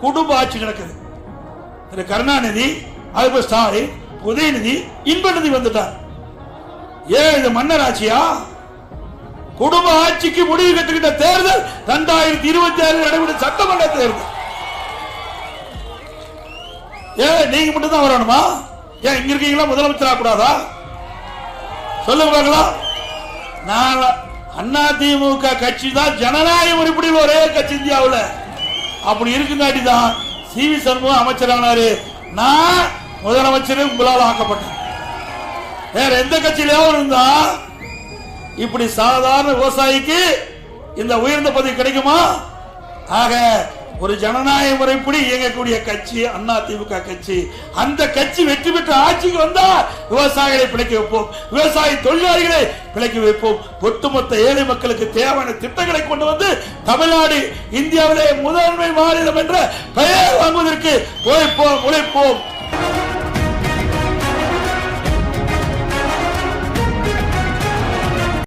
குடும்ப ஆட்சி நடக்குது. திரு கருணாநிதி அதுபோல் ஸ்டாலின் உதயநிதி இன்பநிதி வந்துட்டார். ஏன் இது மன்னர் ஆட்சியா? குடும்ப ஆட்சிக்கு முடிவு கட்டுகின்ற தேர்தல் இரண்டாயிரத்தி இருபத்தி ஆறு நடைபெற்ற சட்டமன்ற தேர்தல். ஏன் நீங்க மட்டும் தான் வரணுமா? ஏன் இங்க இருக்கீங்களா? முதலமைச்சர் கூடாதா? சொல்லுங்க பார்க்கலாம். நான் அண்ணா திமுக கட்சி தான் ஜனநாயக உறுப்பினர் ஒரே கட்சி இந்தியாவுல. அப்படி இருக்குங்காட்டி தான் சி வி சண்முகம் அமைச்சரானாரு. நான் முதலமைச்சர் உங்களால் ஆக்கப்பட்டேன். வேற எந்த கட்சியிலேயும் இருந்தா இப்படி சாதாரண விவசாயிக்கு இந்த உயர்ந்த பதவி கிடைக்குமா? ஆக ஒரு ஜனநாயக முறைப்படி இயங்கக்கூடிய கட்சி அண்ணா திமுக கட்சி. அந்த கட்சி வெற்றி பெற்ற ஆட்சிக்கு வந்தா விவசாயிகளை பிழைக்க வைப்போம். விவசாய தொழிலாளிகளை பிழைக்க வைப்போம். ஒட்டுமொத்த ஏழை மக்களுக்கு தேவையான திட்டங்களை கொண்டு வந்து தமிழ்நாடு இந்தியாவிலே முதன்மை மாநிலம் என்ற பெயர் வாங்குவதற்கு உழைப்போம் உழைப்போம்.